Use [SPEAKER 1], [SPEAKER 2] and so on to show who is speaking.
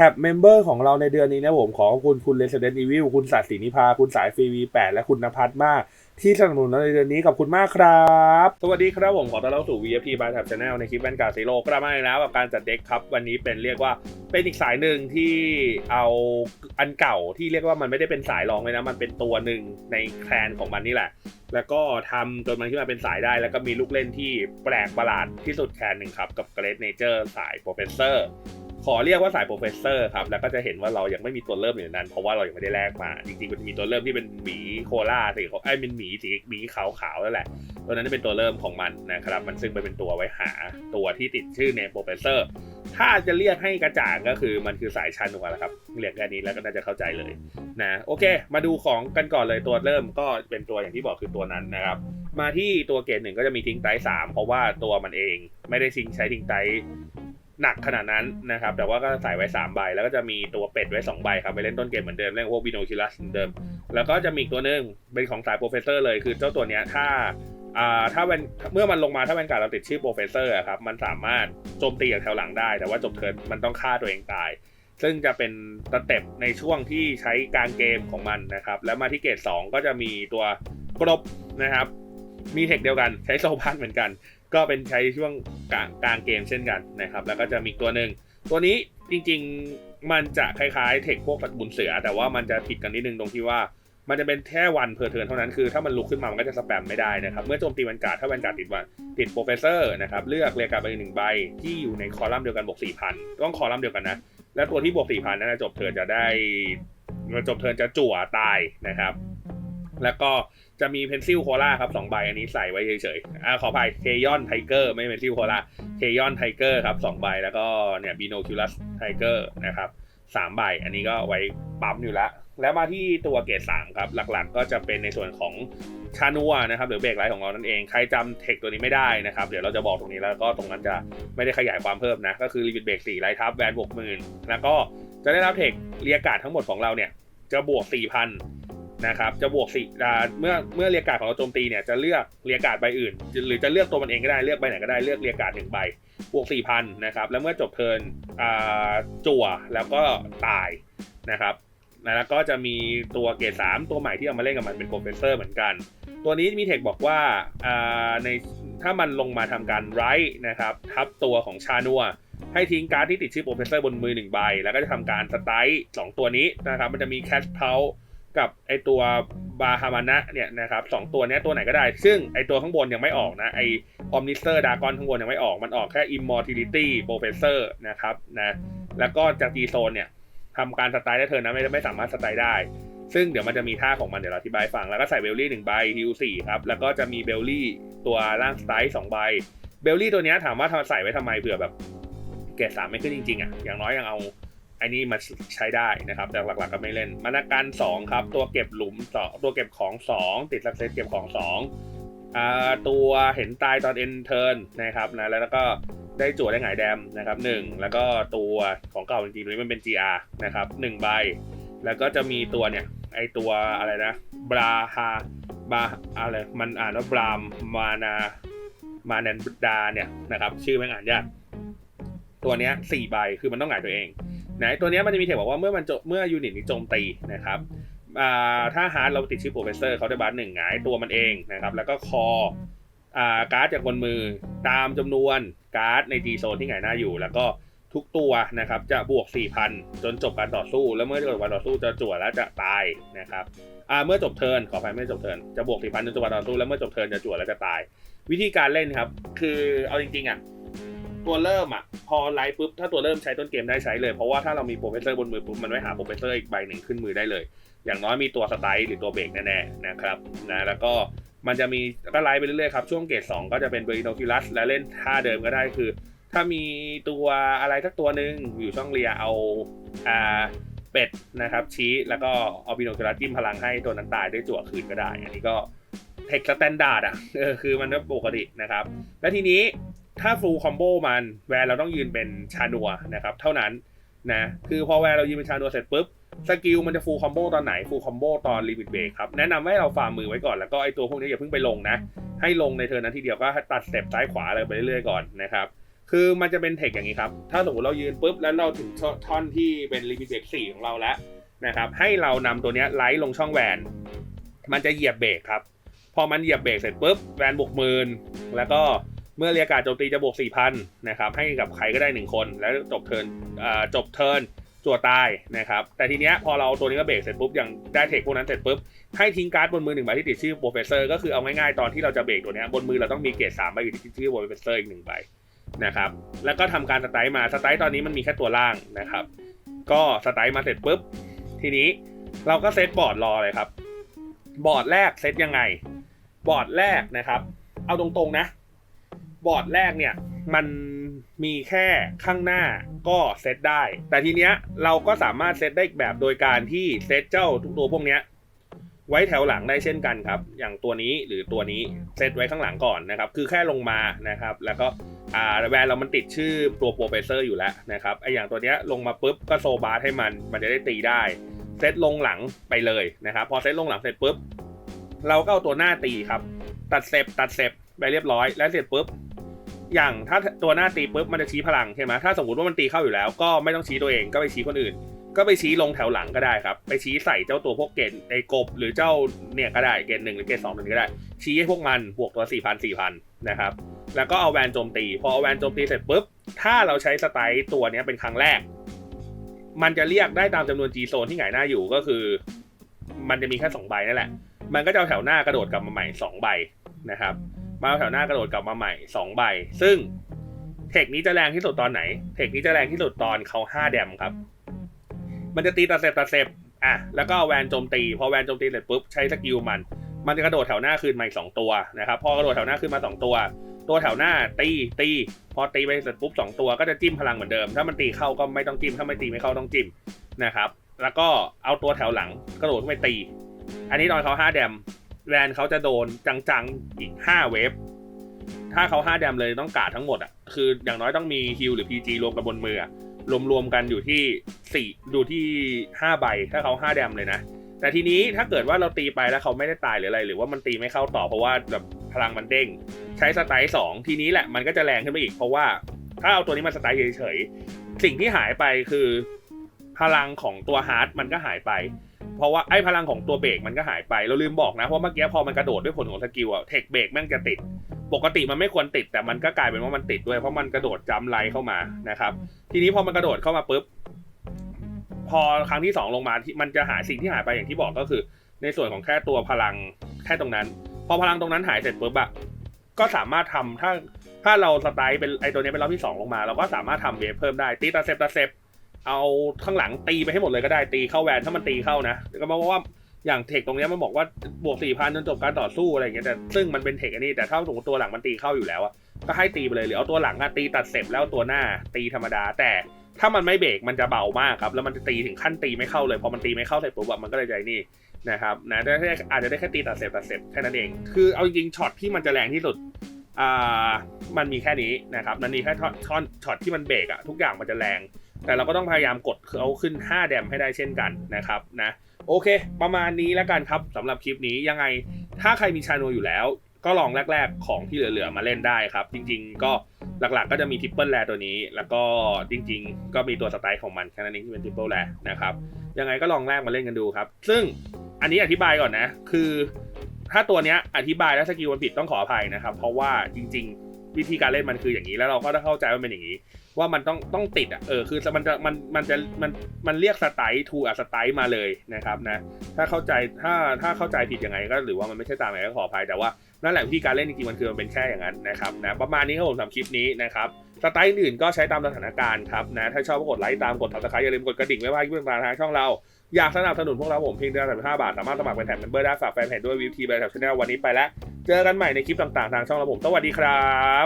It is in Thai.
[SPEAKER 1] ท็บเมมเบอร์ของเราในเดือนนี้นะผมขอขอบคุณคุณ Resident Evil คุณสัตย์ศรีนิพา คุณสายฟรีวีแปดและคุณนภัสมาก ที่สนับสนุนเราในเดือนนี้ขอบคุณมากครับ สวัสดีครับผมขอต้อนรับสู่ VFP by Tab Channel ในคลิปแวนการ์ซีโร่กลับมาอีกแล้วกับการจัดเด็กครับวันนี้เป็นเรียกว่าเป็นอีกสายหนึ่งที่เอาอันเก่าที่เรียกว่ามันไม่ได้เป็นสายรองเลยนะ มันเป็นตัวหนึ่งในแคลนของมันนี่แหละ แล้วก็ทำจนมันขึ้นมาเป็นสายได้ แล้วก็มีลูกเล่นที่แปลกประหลาดที่สุดแคลนหนึ่งครับกับ Great Nature สาย Professor ขอเรียกว่าสายโปรเฟสเซอร์ครับ แล้วก็จะเห็นว่าเรายังไม่มีตัวเริ่มอยู่ในนั้น เพราะว่าเรายังไม่ได้แลกมา จริงๆมันจะมีตัวเริ่มที่เป็นหมีโคล่าสีไอ้เป็นหมีสีหมีขาวๆนั่นแหละ ตัวนั้นเป็นตัวเริ่มของมันนะครับ มันซึ่งไปเป็นตัวไว้หาตัวที่ติดชื่อในโปรเฟสเซอร์ ถ้าจะเรียกให้กระจ่างก็คือมันคือสายชานัวแหละครับ เรียกแค่นี้แล้วก็น่าจะเข้าใจเลยนะ โอเค มาดูของกันก่อนเลยตัวเริ่มก็เป็นตัวอย่างที่บอกคือตัวนั้นนะครับ มาที่ตัวเกรดหนึ่งก็จะมีทิ้งไตสามเพราะว่าตัวมันเองไม่ได้ทิ้งใช้ทิ้งไต หนักขนาดนั้นนะครับ แต่ว่าก็ใส่ไว้ 3 ใบ แล้วก็จะมีตัวเป็ดไว้ 2 ใบครับ ไปเล่นต้นเกมเหมือนเดิม เล่นพวกบิโนคิลัสเหมือนเดิม แล้วก็จะมีอีกตัวหนึง เป็นของสายโปรเฟสเซอร์เลย คือเจ้าตัวเนี้ยถ้าอ่าถ้าเป็นเมื่อมันลงมาถ้าเป็นการเราติดชื่อโปรเฟสเซอร์อะครับ มันสามารถโจมตีจากแถวหลังได้ แต่ว่าจบเทิร์นมันต้องฆ่าตัวเองตาย ซึ่งจะเป็นสเต็ปในช่วงที่ใช้กลางเกมของมันนะครับ แล้วมาที่เกรด2ก็จะมีตัวกรบนะครับ มีเทคเดียวกัน ใช้โซพันเหมือนกัน ก็เป็นใช้ช่วงกลางกลางเกมเช่นกันนะครับ แล้วก็จะมีตัวหนึ่ง ตัวนี้จริงๆมันจะคล้ายๆเทคพวกตระบุญเสือ แต่ว่ามันจะผิดกันนิดนึงตรงที่ว่ามันจะเป็นแค่วันเพอร์เทิร์นเท่านั้นคือถ้ามันลุกขึ้นมามันก็จะสแปมไม่ได้นะครับ เมื่อโจมตีวันการ์ดถ้าวันการ์ดติดวันติดโปรเฟสเซอร์นะครับเลือกเรียกการ์ดไปหนึ่งใบที่อยู่ในคอลัมน์เดียวกันบวกสี่พันต้องคอลัมน์เดียวกันนะ แล้วตัวที่บวกสี่พันนั้นจบเทิร์นจะได้จบเทิร์นจะจั่วตายนะครับ แล้วก็ จะมีเพนซิลโคล่าครับสองใบอันนี้ใส่ไว้เฉยๆอ่าขออภัยเคยอนไทเกอร์ไม่เพนซิลโคล่าเคยอนไทเกอร์ครับสองใบแล้วก็เนี่ยบีโนคิลัสไทเกอร์นะครับสามใบอันนี้ก็ไว้ปั๊มอยู่แล้วแล้วมาที่ตัวเกรดสามครับ หลักๆ ก็จะเป็นในส่วนของชานัวนะครับหรือเบรกไลท์ของเรานั่นเอง ใครจำเทคตัวนี้ไม่ได้นะครับ เดี๋ยวเราจะบอกตรงนี้แล้วก็ตรงนั้นจะไม่ได้ขยายความเพิ่มนะ ก็คือลิมิตเบรกสี่ไลท์ทับแวนบวกหมื่นแล้วก็จะได้รับเทคเรียการ์ดทั้งหมดของเราเนี่ย จะบวกสี่พั นะครับจะบวกสี่เมื่อเมื่อเรียกการ์ดของเราโจมตีเนี่ยจะเลือกเรียกการ์ดใบอื่น หรือจะเลือกตัวมันเองก็ได้เลือกใบไหนก็ได้เลือกเรียกการ์ดหนึ่งใบบวกสี่พันนะครับแล้วเมื่อจบเทิร์นจั่วแล้วก็ตายนะครับแล้วก็จะมีตัวเกรดสามตัวใหม่ที่เอามาเล่นกับมันเป็นโปรเฟสเซอร์เหมือนกัน ตัวนี้มีเทคบอกว่าในถ้ามันลงมาทำการไรนะครับทับตัวของชานัวให้ทิ้งการ์ดที่ติดชื่อโปรเฟสเซอร์บนมือหนึ่งใบ แล้วก็จะทำการสไตล์สองตัวนี้นะครับมันจะมีแคชเพา กับไอตัวบาฮามานะเนี่ยนะครับสองตัวนี้ตัวไหนก็ได้ ซึ่งไอตัวข้างบนยังไม่ออกนะไอออมนิสเตอร์ดากอนข้างบนยังไม่ออกมันออกแค่ Immortality Professor นะครับนะแล้วก็จาก G Zone เนี่ยทำการสไตล์ได้เธอนะไม่ไม่สามารถสไตล์ได้ ซึ่งเดี๋ยวมันจะมีท่าของมันเดี๋ยวเราอธิบายฟัง แล้วก็ใส่เบลลี่หนึ่งใบฮิวสี่ครับ แล้วก็จะมีเบลลี่ตัวล่างสไตล์สองใบเบลลี่ตัวนี้ถามว่าทำใส่ไว้ทำไมเผื่อแบบเกรดสามไม่ขึ้นจริงๆอะอย่างน้อยยังเอา ไอ้นี่มาใช้ได้นะครับ แต่หลักๆก็ไม่เล่นมานาการ 2 ครับ ตัวเก็บหลุม2ตัวเก็บของ 2 ติดสักเซตเก็บของ2อ่าตัวเห็นตายตอนเอ็นเทิร์นนะครับนะแล้วก็ได้จั่วได้หงายแดมนะครับ 1 แล้วก็ตัวของเก่าจริงๆนี้มันเป็น GR นะครับ1ใบ แล้วก็จะมีตัวเนี่ยไอตัวอะไรนะบราฮาบาอะไรมันอ่านว่าบรามมานามานันดาเนี่ยนะครับชื่อแม่งอ่านยากตัวเนี้ยสี่ใบคือมันต้องหงายตัวเอง นะตัวนี้มันจะมีเทคบอกว่าเมื่อมันเมื่อยูนิตนี้โจมตีนะครับถ้าฮาร์ดเราติดชื่อโปรเฟสเซอร์เขาได้บัตหนึ่งหงายตัวมันเองนะครับ แล้วก็คออการ์ดจากบนมือตามจำนวนการ์ดใน G โซนที่หงายหน้าอยู่ แล้วก็ทุกตัวนะครับจะบวก 4,000 จนจบการต่อสู้ แล้วเมื่อจบการต่อสู้จะจั่วแล้วจะตายนะครับเมื่อจบเทิร์นขออภัยไม่จบเทิร์นจะบวก 4,000 จนจบการต่อสู้แล้วเมื่อจบเทิร์นจะจั่วแล้วจะตาย วิธีการเล่นครับ คือเอาจริงๆอะ ตัวเริ่มอะ พอไลฟ์ปุ๊บถ้าตัวเริ่มใช้ต้นเกมได้ใช้เลย เพราะว่าถ้าเรามีโปรเฟสเซอร์บนมือปุ๊บมันไม่หาโปรเฟสเซอร์อีกใบหนึ่งขึ้นมือได้เลย อย่างน้อยมีตัวสไตล์หรือตัวเบรกแน่ๆนะครับนะแล้วก็มันจะมีก็ไลฟ์ไปเรื่อยๆครับ ช่วงเกรดสองก็จะเป็นเบอร์อินโนคิลัสและเล่นท่าเดิมก็ได้คือ ถ้ามีตัวอะไรสักตัวหนึ่งอยู่ช่องเรียเอาอ่าเป็ดนะครับชี้แล้วก็เอาบิโนคิลัสจิ้มพลังให้ตัวนั้นตายด้วยจั่วคืนก็ได้ อันนี้ก็เทคสแตนดาร์ดอะเออคือมันก็ปกตินะครับ และทีนี้ ถ้าฟูลคอมโบมันแวร์เราต้องยืนเป็นชานัวนะครับ เท่านั้นนะคือพอแวร์เรายืนเป็นชานัวเสร็จปุ๊บสกิลมันจะฟูลคอมโบตอนไหนฟูลคอมโบตอนลิมิตเบรกครับ แนะนำให้เราฝ่ามือไว้ก่อนแล้วก็ไอตัวพวกนี้อย่าเพิ่งไปลงนะ ให้ลงในเทิร์นนั้นทีเดียวก็ตัดสเต็ปซ้ายขวาอะไรไปเรื่อยๆก่อนนะครับ คือมันจะเป็นเทคอย่างนี้ครับ ถ้าสมมติเรายืนปุ๊บแล้วเราถึงท่อนที่เป็นลิมิตเบรกสี่ของเราแล้วนะครับ ให้เรานำตัวเนี้ยไลท์ลงช่องแวน มันจะเหยียบเบรกครับ พอมันเหยียบเบรกเสร็จปุ๊บแวนบวกหมื่นแล้วก็ เมื่อเรียกการโจมตีจะบวกสี่พันนะครับ ให้กับใครก็ได้หนึ่งคน แล้วจบเทิร์นจบเทิร์นจั่วตายนะครับ แต่ทีเนี้ยพอเราตัวนี้ก็เบรกเสร็จปุ๊บ อย่างได้เทคพวกนั้นเสร็จปุ๊บ ให้ทิ้งการ์ดบนมือหนึ่งใบที่ติดชื่อโปรเฟสเซอร์ก็คือเอาง่ายๆ ตอนที่เราจะเบรกตัวเนี้ยบนมือเราต้องมีเกรดสามใบอยู่ที่ชื่อโปรเฟสเซอร์อีกหนึ่งใบนะครับ แล้วก็ทำการสไตล์มาสไตล์ตอนนี้มันมีแค่ตัวล่างนะครับ ก็สไตล์มาเสร็จปุ๊บ ทีนี้เราก็เซตบอร์ดรอเลยครับ บอร์ดแรกเซตยังไง บอร์ดแรกนะครับ เอาตรงๆนะ บอร์ดแรกเนี่ยมันมีแค่ข้างหน้าก็เซตได้ แต่ทีเนี้ยเราก็สามารถเซตได้อีกแบบโดยการที่เซตเจ้าทุกตัวพวกเนี้ยไว้แถวหลังได้เช่นกันครับ อย่างตัวนี้หรือตัวนี้เซตไว้ข้างหลังก่อนนะครับ คือแค่ลงมานะครับ แล้วก็อ่าแวนเรามันติดชื่อตัวโปรเฟสเซอร์อยู่แล้วนะครับไออย่างตัวเนี้ยลงมาปุ๊บก็โซบาร์ให้มัน มันจะได้ตีได้ เซตลงหลังไปเลยนะครับ พอเซตลงหลังเสร็จปุ๊บ เราก็เอาตัวหน้าตีครับ ตัดเซฟตัดเซฟไปเรียบร้อย แล้วเสร็จปุ๊บ อย่างถ้าตัวหน้าตีปุ๊บมันจะชี้พลังใช่ไหมถ้าสมมติว่ามันตีเข้าอยู่แล้ว ก็ไม่ต้องชี้ตัวเองก็ไปชี้คนอื่น ก็ไปชี้ลงแถวหลังก็ได้ครับ ไปชี้ใส่เจ้าตัวพวกเกณฑ์ไอ้กบ หรือเจ้าเนี่ยก็ได้เกณฑ์หนึ่งหรือเกณฑ์สองตัวนึงก็ได้ ชี้ให้พวกมันบวกตัวสี่พันสี่พันนะครับแล้วก็เอาแวนโจมตี พอเอาแวนโจมตีเสร็จปุ๊บถ้าเราใช้สไตล์ตัวเนี้ยเป็นครั้งแรก มันจะเรียกได้ตามจำนวน G โซนที่หงายหน้าอยู่ก็คือ มันจะมีแค่สองใบนั่นแหละ มันก็จะเอาแถวหน้ากระโดดกลับมาใหม่สองใบนะครับ มาเอาแถวหน้ากระโดดกลับมาใหม่สองใบ ซึ่งเทคนี้จะแรงที่สุดตอนไหน เทคนี้จะแรงที่สุดตอนเขาห้าแดมครับ มันจะตีตาเซบตาเซบอะแล้วก็เอาแวนโจมตี พอแวนโจมตีเสร็จปุ๊บใช้สกิลมัน มันจะกระโดดแถวหน้าคืนมาอีกสองตัวนะครับ พอกระโดดแถวหน้าขึ้นมาสองตัว ตัวแถวหน้าตีตี พอตีไปเสร็จปุ๊บสองตัวก็จะจิ้มพลังเหมือนเดิม ถ้ามันตีเข้าก็ไม่ต้องจิ้ม ถ้าไม่ตีไม่เข้าต้องจิ้มนะครับ แล้วก็เอาตัวแถวหลังกระโดดขึ้นไปตี อันนี้ตอนเขาห้าแดม แวนเขาจะโดนจังๆอีกห้าเวฟถ้าเขาห้าแดมเลยต้องกาดทั้งหมดอะคืออย่างน้อยต้องมีฮิลหรือ PG รวมกันบนมือรวมๆกันอยู่ที่สี่ดูที่ห้าใบถ้าเขาห้าแดมเลยนะแต่ทีนี้ถ้าเกิดว่าเราตีไปแล้วเขาไม่ได้ตายหรืออะไร หรือว่ามันตีไม่เข้าต่อเพราะว่าแบบพลังมันเด้ง ใช้สไตล์สองทีนี้แหละมันก็จะแรงขึ้นไปอีก เพราะว่าถ้าเอาตัวนี้มาสไตล์เฉยๆสิ่งที่หายไปคือ พลังของตัวฮาร์ดมันก็หายไป เพราะว่าไอ้พลังของตัวเบรกมันก็หายไป เราลืมบอกนะเพราะเมื่อกี้พอมันกระโดดด้วยผลของสกิลอะเทคเบรกแม่งจะติด ปกติมันไม่ควรติด แต่มันก็กลายเป็นว่ามันติดด้วย เพราะมันกระโดดจัมป์ไลเข้ามานะครับ ทีนี้พอมันกระโดดเข้ามาปุ๊บพอครั้งที่สองลงมาที่มันจะหายสิ่งที่หายไปอย่างที่บอกก็คือ ในส่วนของแค่ตัวพลังแค่ตรงนั้น พอพลังตรงนั้นหายเสร็จปุ๊บอะก็สามารถทำถ้าถ้าเราสไตล์เป็นไอตัวนี้เป็นรอบที่สองลงมา เราก็สามารถทำเวฟเพิ่มได้ตีตาเซปตาเซป เอาข้างหลังตีไปให้หมดเลยก็ได้ตีเข้าแวนถ้ามันตีเข้านะก็เพราะว่าอย่างเทคตรงนี้มันบอกว่าบวกสี่พันจนจบการต่อสู้อะไรอย่างเงี้ยแต่ซึ่งมันเป็นเทคอันนี้แต่ถ้าสมมติตัวหลังมันตีเข้าอยู่แล้วอะก็ให้ตีไปเลยหรือเอาตัวหลังอะตีตัดเสร็จแล้วตัวหน้าตีธรรมดา แต่ถ้ามันไม่เบรกมันจะเบามากครับแล้วมันจะตีถึงขั้นตีไม่เข้าเลยพอมันตีไม่เข้าเสร็จปุ๊บมันก็เลยใจนี่นะครับนะได้อาจจะได้แค่ตีตัดเสร็จตัดเสร็จแค่นั้นเอง คือเอาจริงช็อตที่มันจะแรงที่สุดอ่ามันมีแค่นี้นะครับมันมีแค่นท่อนช็อตที่มันเบรกอะทุกอย่างมันจะแรง แต่เราก็ต้องพยายามกดเอาขึ้น 5 แดมให้ได้เช่นกันนะครับนะโอเค ประมาณนี้แล้วกันครับสำหรับคลิปนี้ยังไงถ้าใครมีชาโนอยู่แล้ว ก็ลองแรก ๆ ของที่เหลือๆมาเล่นได้ครับ จริง ๆ ก็หลักๆ ก็จะมีทิปเปิลแลตัวนี้ แล้วก็จริง ๆ ก็มีตัวสไตล์ของมันแค่นั้นเองที่เป็นทิปเปิลแลนะครับยังไงก็ลองแรกมาเล่นกันดูครับ ซึ่งอันนี้อธิบายก่อนนะ คือ ถ้าตัวเนี้ยอธิบายแล้วสกิลมันผิดต้องขออภัยนะครับ เพราะว่าจริง ๆ วิธีการเล่นมันคืออย่างนี้แล้วเราก็ต้องเข้าใจว่าเป็นอย่างนี้ ว่ามันต้องต้องติดอะเออคือมันจะมันมันจะมันมันเรียกสไตล์ทูอะสไตล์มาเลยนะครับนะถ้าเข้าใจถ้าถ้าเข้าใจผิดยังไงก็หรือว่ามันไม่ใช่ตามไหนก็ขออภัยแต่ว่านั่นแหละวิธีการเล่นจริงๆมันคือมันเป็นแค่อย่างนั้นนะครับนะประมาณนี้ครับผมสำหรับคลิปนี้นะครับสไตล์อื่นก็ใช้ตามสถานการณ์ครับนะถ้าชอบก็กดไลค์ตามกด subscribe อย่าลืมกดกระดิ่งไม่ว่าที่เป็นทางช่องเรา อยากสนับสนุนพวกเราผมเพียงเดือนละ35บาท สามารถสมัครเป็นแถมเมมเบอร์ได้ฝากแฟนเพจด้วยวิวทีบร์แถบชาแนลวันนี้ไปแล้ว เจอกันใหม่ในคลิปต่างๆ ทางช่องเราผมสวัสดีครับ